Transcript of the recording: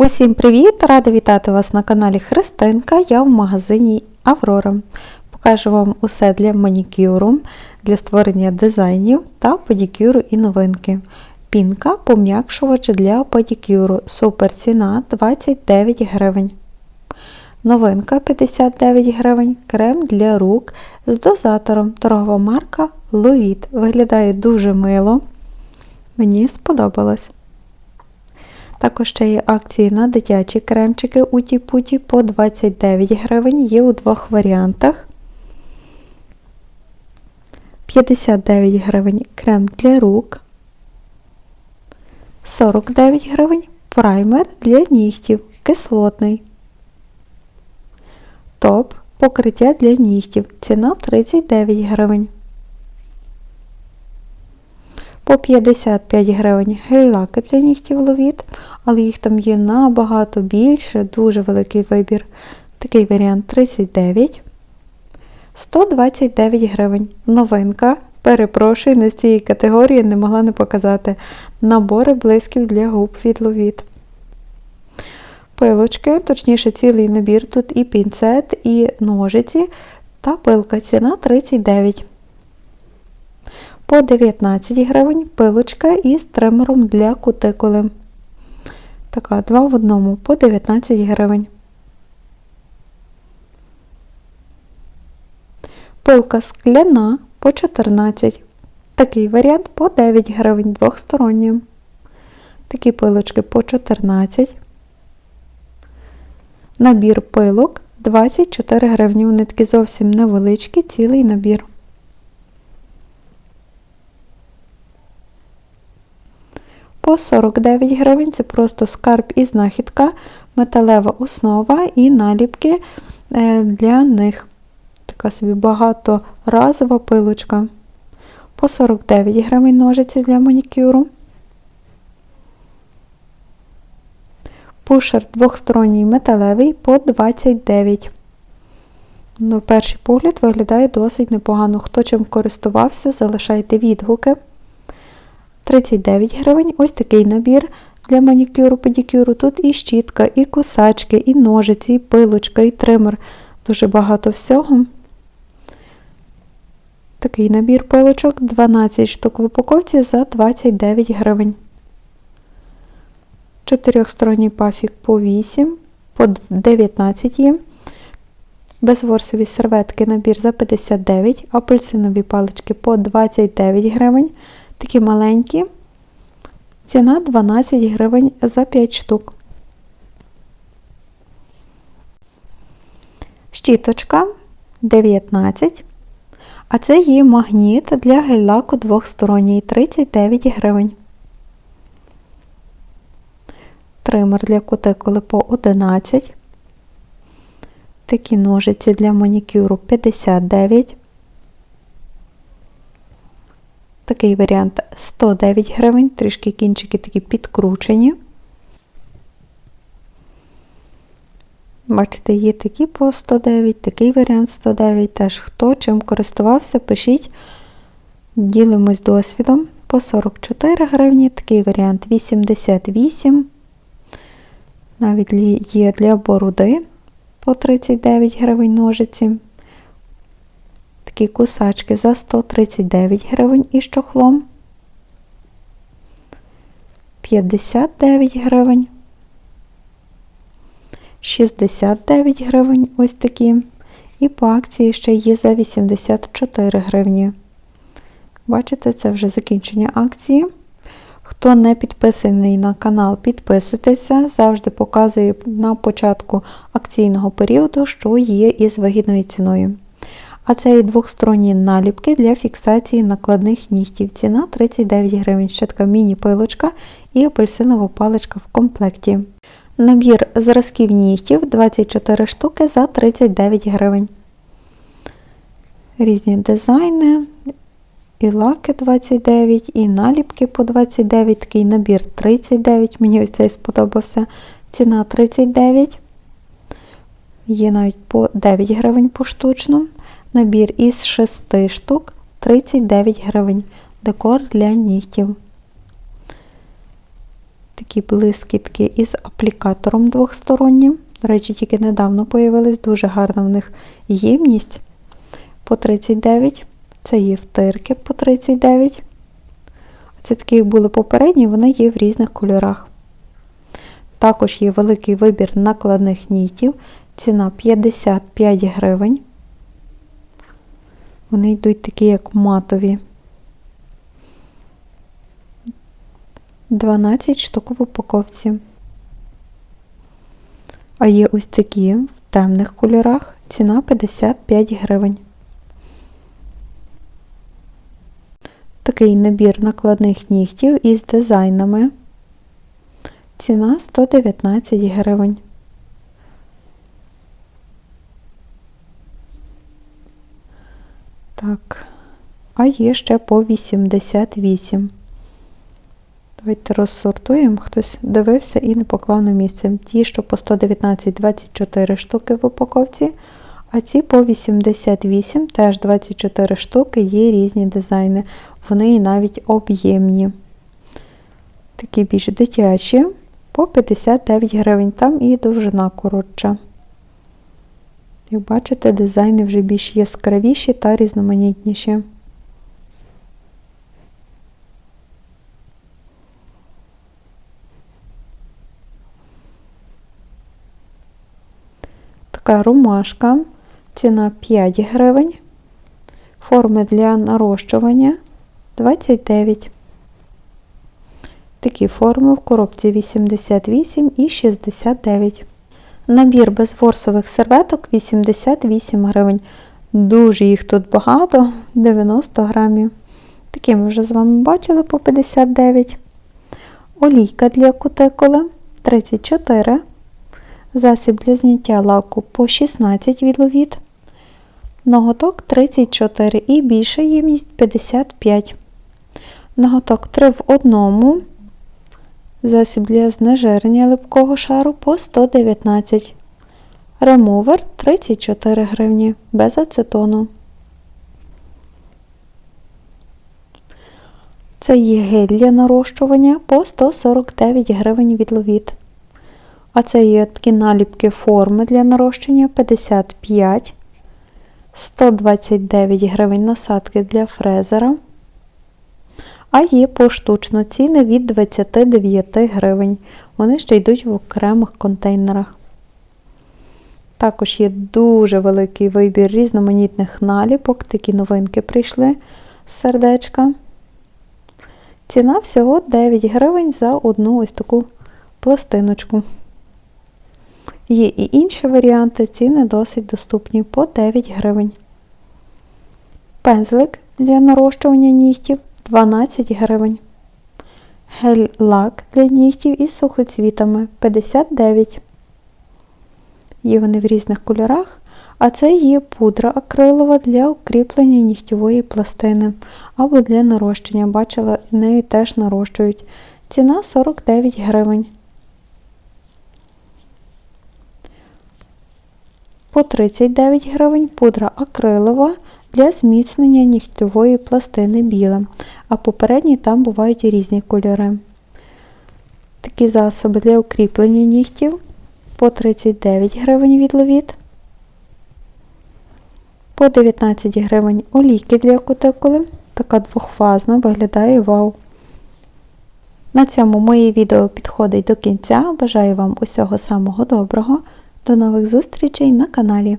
Усім привіт! Рада вітати вас на каналі Христинка. Я в магазині Аврора. Покажу вам усе для манікюру, для створення дизайнів та педикюру і новинки. Пінка пом'якшувач для педикюру. Супер ціна 29 гривень. Новинка 59 гривень. Крем для рук з дозатором. Торгова марка Ловіт. Виглядає дуже мило. Мені сподобалось. Також ще є акції на дитячі кремчики Уті-Путі по 29 гривень, є у двох варіантах. 59 гривень крем для рук. 49 гривень праймер для нігтів кислотний. Топ покриття для нігтів. Ціна 39 гривень. По 55 гривень гель-лаки для нігтів ловіт, але їх там є набагато більше, дуже великий вибір. Такий варіант 39. 129 гривень. Новинка. Перепрошую, не з цієї категорії не могла не показати. Набори блисків для губ від ловіт. Пилочки, точніше, цілий набір. Тут і пінцет, і ножиці та пилка. Ціна 39 по 19 гривень пилочка із тримером для кутикули. Така, два в одному по 19 гривень. Пилка скляна по 14. Такий варіант по 9 гривень двохстороння. Такі пилочки по 14. Набір пилок 24 гривні. Вони такі зовсім невеличкі, цілий набір. По 49 гривень це просто скарб і знахідка, металева основа і наліпки е, для них. Така собі багаторазова пилочка. По 49 гривень ножиці для манікюру. Пушер двохсторонній металевий по 29. На перший погляд виглядає досить непогано. Хто чим користувався, залишайте відгуки. 39 гривень. Ось такий набір для манікюру, педикюру. Тут і щітка, і косачки, і ножиці, і пилочка, і тример. Дуже багато всього. Такий набір пилочок 12 штук в упаковці за 29 гривень. Чотирьохсторонній пафік по 8, по 19 є. Безворсові серветки набір за 59, апельсинові палички по 29 гривень. Такі маленькі. Ціна 12 гривень за 5 штук. Щіточка 19. А це є магніт для гель-лаку двохсторонній 39 гривень. Тример для кутикули по 11. Такі ножиці для манікюру 59. Такий варіант 109 гривень, трішки кінчики такі підкручені. Бачите, є такі по 109, такий варіант 109. Теж хто чим користувався, пишіть, ділимось досвідом по 44 гривні, такий варіант 88. Навіть є для бороди по 39 гривень ножиці такі кусачки за 139 гривень із чохлом, 59 гривень, 69 гривень ось такі. І по акції ще є за 84 гривні. Бачите, це вже закінчення акції. Хто не підписаний на канал, підписуйтеся. Завжди показую на початку акційного періоду, що є із вигідною ціною. А це і двохсторонні наліпки для фіксації накладних нігтів. Ціна 39 гривень, ще така міні-пилочка і апельсинова паличка в комплекті. Набір зразків нігтів 24 штуки за 39 гривень. Різні дизайни, і лаки 29, і наліпки по 29, такий набір 39. Мені ось цей сподобався. Ціна 39. Є навіть по 9 гривень поштучно. Набір із 6 штук 39 гривень. Декор для нігтів. Такі блискітки із аплікатором двохстороннім. До речі, тільки недавно появились, дуже гарна в них ємність по 39. Це є втирки по 39. Це такі, були попередні, вони є в різних кольорах. Також є великий вибір накладних нітів. Ціна 55 гривень. Вони йдуть такі, як матові. 12 штук в упаковці. А є ось такі в темних кольорах. Ціна 55 гривень. Такий набір накладних нігтів із дизайнами. Ціна 119 гривень. Так, а є ще по 88. Давайте розсортуємо. Хтось дивився і не поклав на місце. Ті, що по 119 24 штуки в упаковці, а ці по 88, теж 24 штуки, є різні дизайни. Вони і навіть об'ємні. Такі більш дитячі, по 59 гривень. Там і довжина коротша. Як бачите, дизайни вже більш яскравіші та різноманітніші. Така ромашка, ціна 5 гривень. Форми для нарощування 29. Такі форми в коробці 88 і 69. Набір безворсових серветок 88 гривень. Дуже їх тут багато, 90 грамів. Такі ми вже з вами бачили по 59. Олійка для кутикули 34. Засіб для зняття лаку по 16 відловіт. Ноготок 34 і більша ємність 55. Ноготок 3 в одному. Засіб для знежирення липкого шару по 119. Ремувер 34 гривні без ацетону. Це є гель для нарощування по 149 гривень від ловіт. А це є такі наліпки форми для нарощення 55, 129 гривень насадки для фрезера. А є поштучно ціни від 29 гривень. Вони ще йдуть в окремих контейнерах. Також є дуже великий вибір різноманітних наліпок. Такі новинки прийшли з сердечка. Ціна всього 9 гривень за одну ось таку пластиночку. Є і інші варіанти, ціни досить доступні по 9 гривень. Пензлик для нарощування нігтів 12 гривень. Гель-лак для нігтів із сухоцвітами 59. Є вони в різних кольорах, а це є пудра акрилова для укріплення нігтєвої пластини або для нарощення. Бачила, нею теж нарощують. Ціна 49 гривень. По 39 гривень пудра акрилова для зміцнення нігтєвої пластини біла, а попередні там бувають різні кольори. Такі засоби для укріплення нігтів по 39 гривень від ловіт. По 19 гривень олійки для кутикули. Така двохфазна, виглядає вау. На цьому моє відео підходить до кінця. Бажаю вам усього самого доброго. До нових зустрічей на каналі.